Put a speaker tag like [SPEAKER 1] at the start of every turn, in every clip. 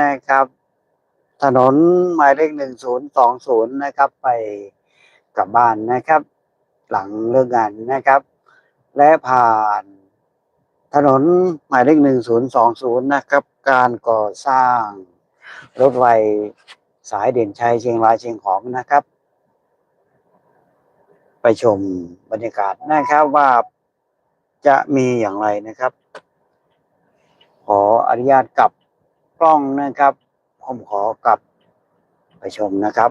[SPEAKER 1] นะครับ ถนนหมายเลขหนึ่งศูนย์สองศูนย์นะครับ ไปกลับบ้านนะครับ หลังเลิกงานนะครับ และผ่านถนนหมายเลขหนึ่งศูนย์สองศูนย์นะครับ การก่อสร้างรถไฟสายเด่นชัยเชียงรายเชียงของนะครับ ไปชมบรรยากาศนะครับว่าจะมีอย่างไรนะครับ ขออนุญาตกลับ กล้องนะครับ ผมขอกลับไปชมนะครับ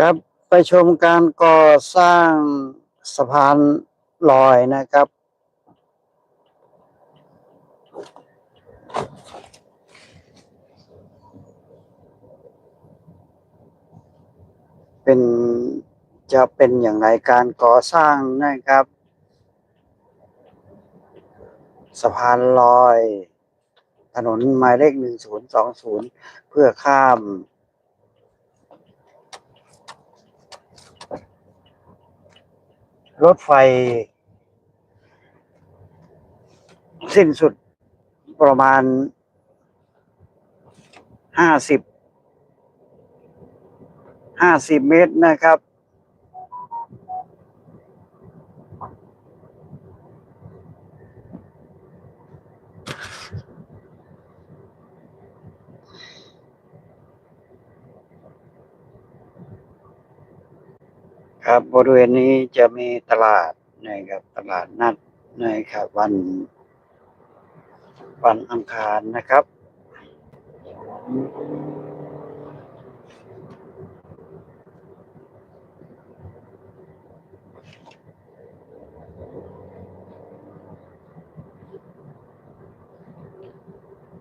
[SPEAKER 1] ครับไปชมการก่อสร้างสะพาน ลอยนะครับ เป็นจะเป็นอย่างไรการก่อสร้างนะครับ สะพานลอย ถนนหมายเลขหนึ่งศูนย์สองศูนย์เพื่อข้ามรถไฟ สิ้นสุดประมาณห้าสิบห้าสิบเมตรนะครับ ครับบริเวณนี้จะมีตลาดนะครับตลาดนัดนะครับวัน วันอังคารนะครับ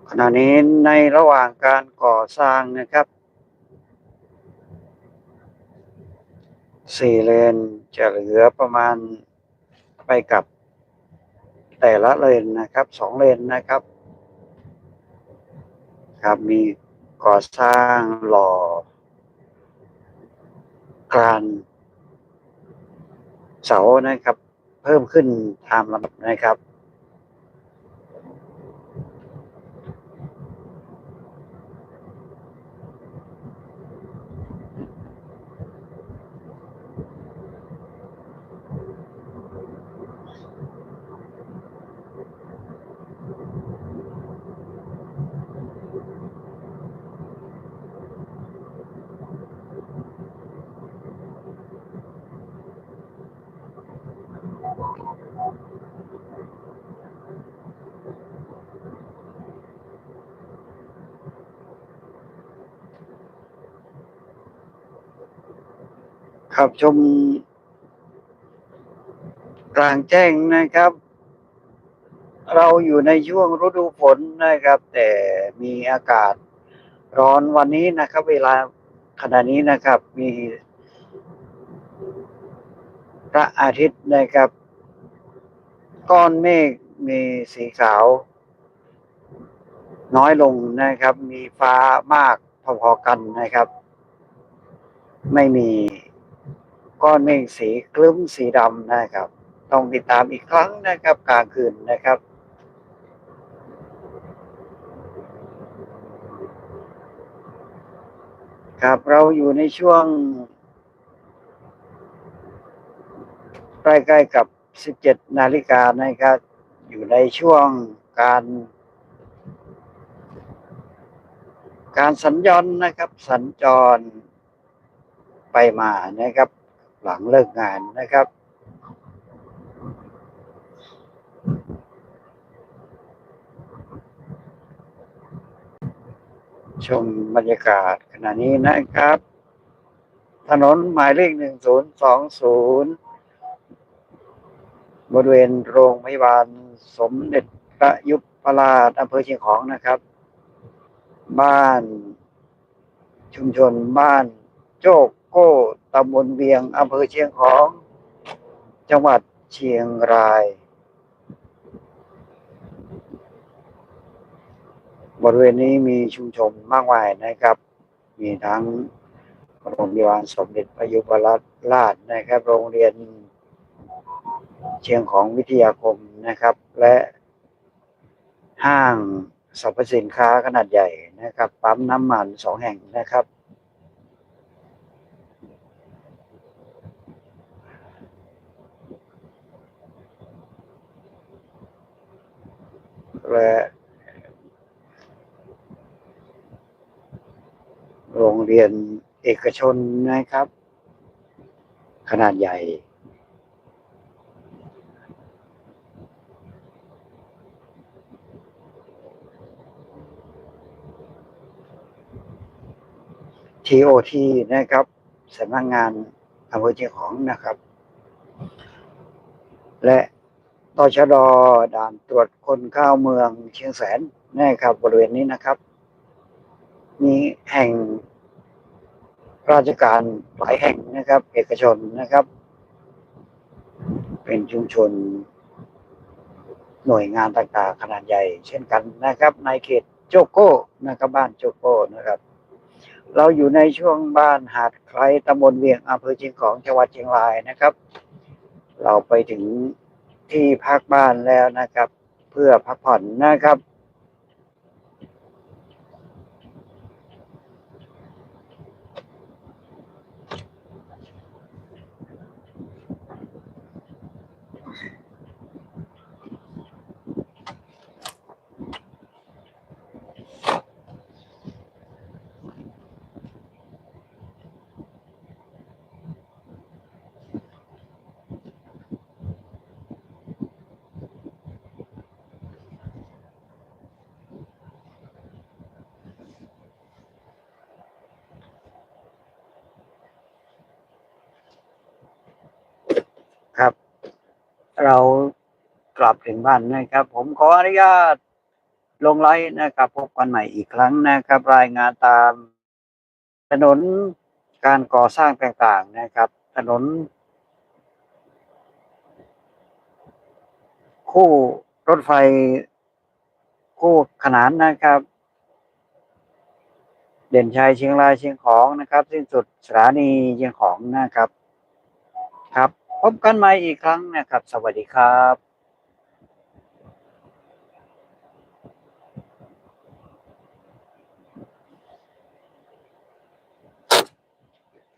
[SPEAKER 1] ขณะนี้ในระหว่างการก่อสร้างนะครับสี่เลนจะเหลือประมาณไปกับ แต่ละเลนนะครับสองเลนนะครับ ครับมีก่อสร้างหล่อการเสานะครับ เพิ่มขึ้นตามลำดับนะครับ ขับชมกลางแจ้งนะครับ เราอยู่ในช่วงฤดูฝนนะครับ แต่มีอากาศร้อนวันนี้นะครับ เวลาขณะนี้นะครับ มีพระอาทิตย์นะครับ ก้อนเมฆมีสีขาว น้อยลงนะครับ มีฟ้ามากพอๆกันนะครับ ไม่มี ก้อนเมฆสีคลึ้มสีดำนะครับ ต้องติดตามอีกครั้งนะครับกลางคืนนะครับครับเราอยู่ในช่วง ใกล้ๆกับ 17 นาฬิกานะครับ อยู่ในช่วงการ การสัญจรนะครับ สัญจรไปมานะครับ หลังเลิกงานนะครับ ชมบรรยากาศขณะนี้นะครับ ถนนหมายเลขหนึ่งศูนย์สองศูนย์บริเวณโรงพยาบาลสมเด็จพระยุพราชอำเภอเชียงของนะครับ บ้านชุมชนบ้านโจก โก้ตำบลเวียงอำเภอเชียงของ จังหวัดเชียงราย บริเวณนี้มีชุมชนมากมายนะครับ มีทั้งโรงพยาบาลสมเด็จพยุพราชราชนะครับ โรงเรียนเชียงของวิทยาคมนะครับ และห้างสรรพสินค้าขนาดใหญ่นะครับ ปั๊มน้ำมันสองแห่งนะครับ และโรงเรียนเอกชนนะครับ ขนาดใหญ่ TOT นะครับสำนักงานอำเภอเชียงของนะครับ และ ตชดด่านตรวจคนเข้าเมืองเชียงแสนนะครับ บริเวณนี้นะครับ มีแห่งราชการหลายแห่งนะครับ เอกชนนะครับ เป็นชุมชน หน่วยงานต่างๆขนาดใหญ่ เช่นกันนะครับ ในเขตโจโก้นะครับบ้านโจโก้นะครับ เราอยู่ในช่วงบ้านหาดไคล้ตำบลเวียงอำเภอเชียงของจังหวัดเชียงรายนะครับ เราไปถึง ที่พักบ้านแล้วนะครับ เพื่อพักผ่อนนะครับ เรากลับถึงบ้านนะครับ ผมขออนุญาตลงไลน์นะครับ พบกันใหม่อีกครั้งนะครับ รายงานตามถนนการก่อสร้างต่างๆนะครับ ถนน คู่รถไฟ คู่ขนานนะครับ เด่นชัยเชียงรายเชียงของนะครับ สิ้นสุดสถานีเชียงของนะครับครับ พบกันใหม่อีกครั้งนะครับ สวัสดีครับ